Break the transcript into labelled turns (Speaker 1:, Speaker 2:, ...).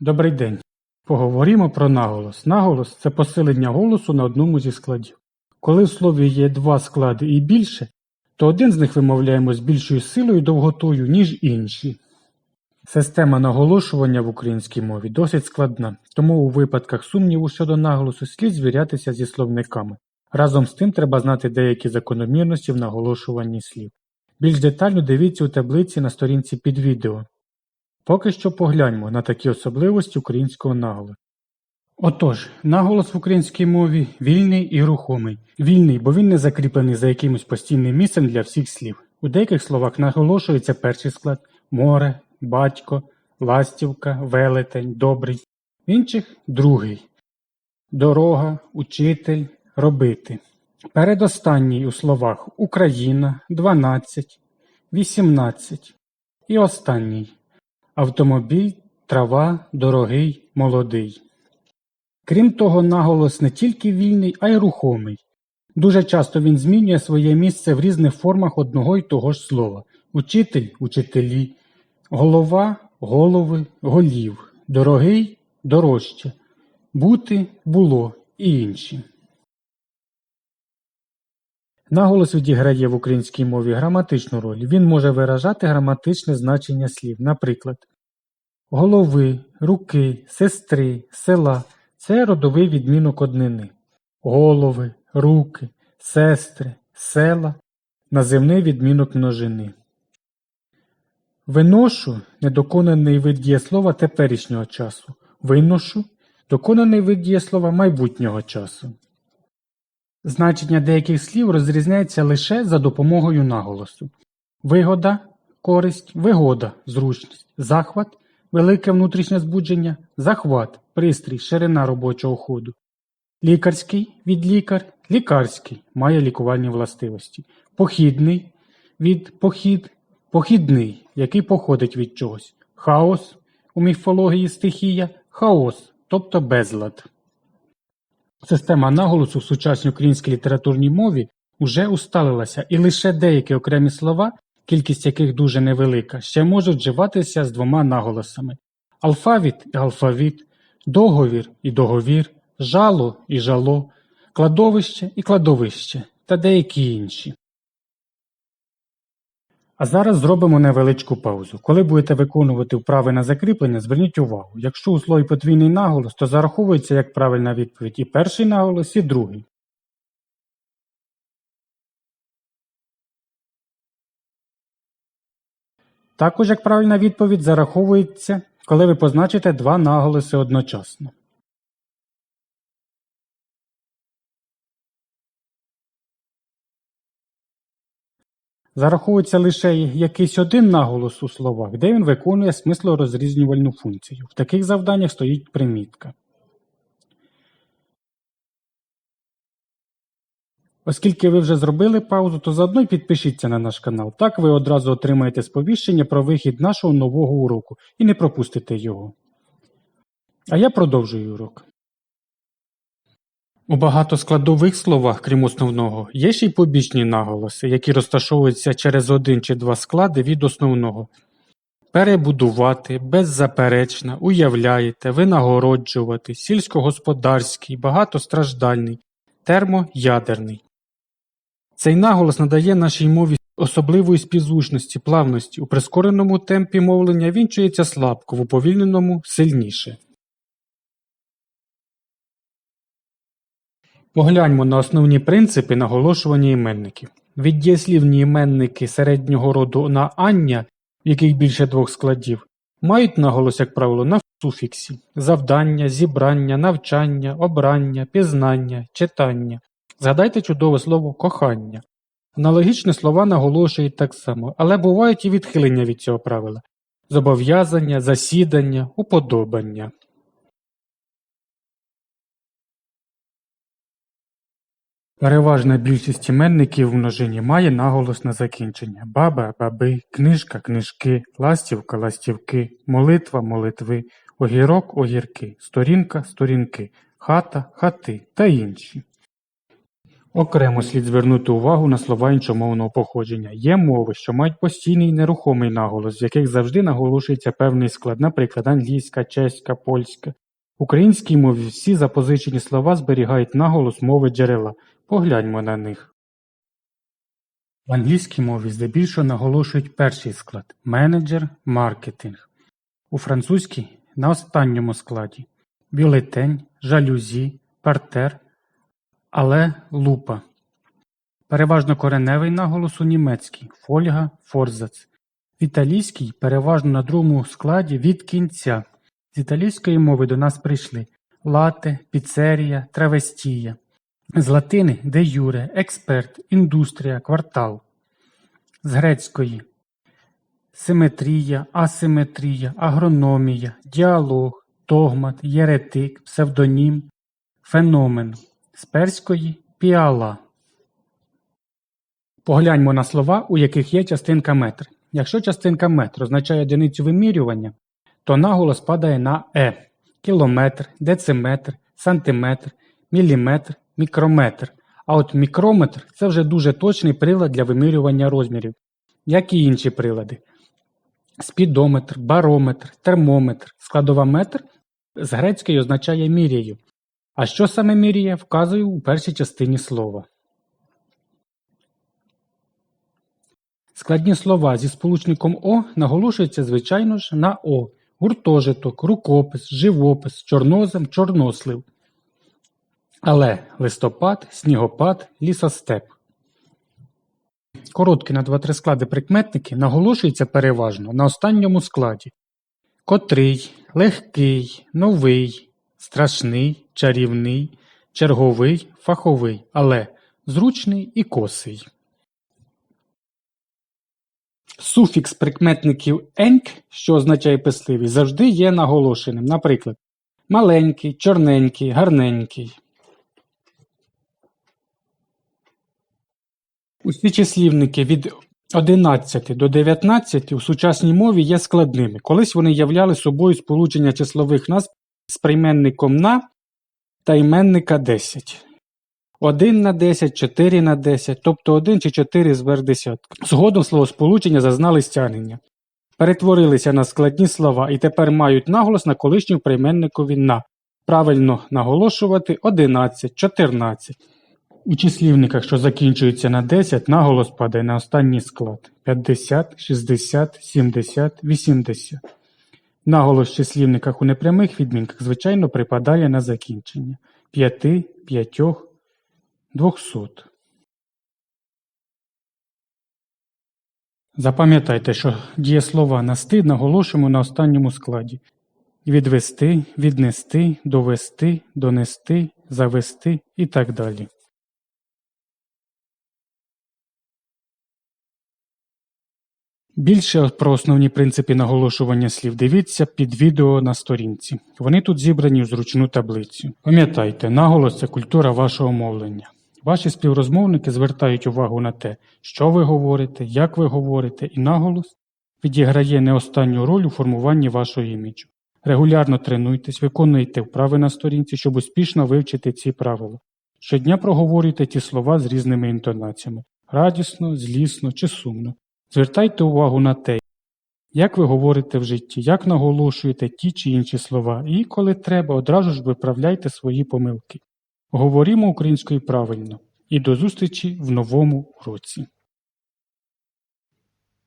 Speaker 1: Добрий день. Поговоримо про наголос. Наголос це посилення голосу на одному зі складів. Коли в слові є два склади і більше, то один з них вимовляємо з більшою силою і довготою, ніж інші. Система наголошування в українській мові досить складна, тому у випадках сумніву щодо наголосу слід звірятися зі словниками. Разом з тим треба знати деякі закономірності в наголошуванні слів. Більш детально дивіться у таблиці на сторінці під відео. Поки що погляньмо на такі особливості українського наголосу. Отож, наголос в українській мові вільний і рухомий. Вільний, бо він не закріплений за якимось постійним місцем для всіх слів. У деяких словах наголошується перший склад море, батько, ластівка, велетень, добрий, в інших другий дорога, учитель, робити. Передостанній у словах Україна 12, 18 і останній автомобіль, трава, дорогий, молодий. Крім того, наголос не тільки вільний, а й рухомий. Дуже часто він змінює своє місце в різних формах одного й того ж слова. Учитель учителі, голова голови, голів, дорогий дорожче, бути було і інші. Наголос відіграє в українській мові граматичну роль. Він може виражати граматичне значення слів. Наприклад, голови, руки, сестри, села це родовий відмінок однини. Голови, руки, сестри, села називний відмінок множини. Виношу недоконаний вид дієслова теперішнього часу. Виношу доконаний вид дієслова майбутнього часу. Значення деяких слів розрізняється лише за допомогою наголосу. Вигода користь, вигода зручність, захват велике внутрішнє збудження, захват пристрій, ширина робочого ходу. Лікарський від лікар, лікарський має лікувальні властивості. Похідний від похід, похідний, який походить від чогось. Хаос у міфології стихія, хаос, тобто безлад. Система наголосу в сучасній українській літературній мові уже усталилася, і лише деякі окремі слова, кількість яких дуже невелика, ще можуть вживатися з двома наголосами: алфавіт і алфавіт, договір і договір, жало і жало, кладовище і кладовище та деякі інші. А зараз зробимо невеличку паузу. Коли будете виконувати вправи на закріплення, зверніть увагу. Якщо у слові подвійний наголос, то зараховується як правильна відповідь і перший наголос, і другий. Також як правильна відповідь зараховується, коли ви позначите два наголоси одночасно. Зараховується лише якийсь один наголос у словах, де він виконує смислорозрізнювальну функцію. В таких завданнях стоїть примітка. Оскільки ви вже зробили паузу, то заодно й підпишіться на наш канал. Так ви одразу отримаєте сповіщення про вихід нашого нового уроку і не пропустите його. А я продовжую урок. У багатоскладових словах, крім основного, є ще й побічні наголоси, які розташовуються через один чи два склади від основного. Перебудувати, беззаперечно, уявляєте, винагороджувати, сільськогосподарський, багатостраждальний, термоядерний. Цей наголос надає нашій мові особливої співзвучності, плавності. У прискореному темпі мовлення він чується слабко, в уповільненому сильніше. Погляньмо на основні принципи наголошування іменників. Від дієслівні іменники середнього роду на ання, в яких більше двох складів, мають наголос, як правило, на суфіксі завдання, зібрання, навчання, обрання, пізнання, читання. Згадайте чудове слово кохання. Аналогічні слова наголошують так само, але бувають і відхилення від цього правила зобов'язання, засідання, уподобання. Переважна більшість іменників в множині має наголос на закінчення баба, баби, книжка, книжки, ластівка, ластівки, молитва, молитви, огірок, огірки, сторінка, сторінки, хата, хати та інші. Окремо слід звернути увагу на слова іншомовного походження. Є мови, що мають постійний нерухомий наголос, з яких завжди наголошується певний склад, наприклад, англійська, чеська, польська. В українській мові всі запозичені слова зберігають наголос мови джерела. Погляньмо на них. В англійській мові здебільшого наголошують перший склад менеджер, маркетинг. У французькій на останньому складі бюлетень, жалюзі, партер, але лупа. Переважно кореневий наголос у німецькій фольга, форзац. В італійській переважно на другому складі від кінця. З італійської мови до нас прийшли лате, піцерія, травестія. З латини де юре, експерт, індустрія, квартал. З грецької симетрія, асиметрія, агрономія, діалог, догмат, єретик, псевдонім, феномен. З перської піала. Погляньмо на слова, у яких є частинка метр. Якщо частинка метр означає одиницю вимірювання, то наголос падає на е. Кілометр, дециметр, сантиметр, міліметр, мікрометр. А от мікрометр це вже дуже точний прилад для вимірювання розмірів, як і інші прилади. Спідометр, барометр, термометр, складова метр з грецької означає міряю. А що саме міряє, вказую у першій частині слова. Складні слова зі сполучником О наголошуються, звичайно ж, на О. Гуртожиток, рукопис, живопис, чорнозем, чорнослив. Але листопад, снігопад, лісостеп. Короткі на 2-3 склади прикметники наголошуються переважно на останньому складі. Котрий, легкий, новий, страшний, чарівний, черговий, фаховий, але зручний і косий. Суфікс прикметників «еньк», що означає писливий, завжди є наголошеним. Наприклад, маленький, чорненький, гарненький. Усі числівники від 11 до 19 у сучасній мові є складними. Колись вони являли собою сполучення числових назв з прийменником на та іменника 10. 1 на 10, 4 на 10, тобто 1 чи 4 зверх десятка. Згодом словосполучення зазнали стягнення, перетворилися на складні слова і тепер мають наголос на колишньому прийменникові на. Правильно наголошувати 11, 14. У числівниках, що закінчуються на 10, наголос падає на останній склад 50, 60, 70, 80. Наголос в числівниках у непрямих відмінках, звичайно, припадає на закінчення 5, 5, 200. Запам'ятайте, що дієслова «насти» наголошуємо на останньому складі. Відвести, віднести, довести, донести, завести і так далі. Більше про основні принципи наголошування слів дивіться під відео на сторінці. Вони тут зібрані в зручну таблицю. Пам'ятайте, наголос це культура вашого мовлення. Ваші співрозмовники звертають увагу на те, що ви говорите, як ви говорите, і наголос відіграє не останню роль у формуванні вашого іміджу. Регулярно тренуйтесь, виконуйте вправи на сторінці, щоб успішно вивчити ці правила. Щодня проговорюйте ті слова з різними інтонаціями радісно, злісно чи сумно. Звертайте увагу на те, як ви говорите в житті, як наголошуєте ті чи інші слова, і, коли треба, одразу ж виправляйте свої помилки. Говорімо українською правильно і до зустрічі в новому році.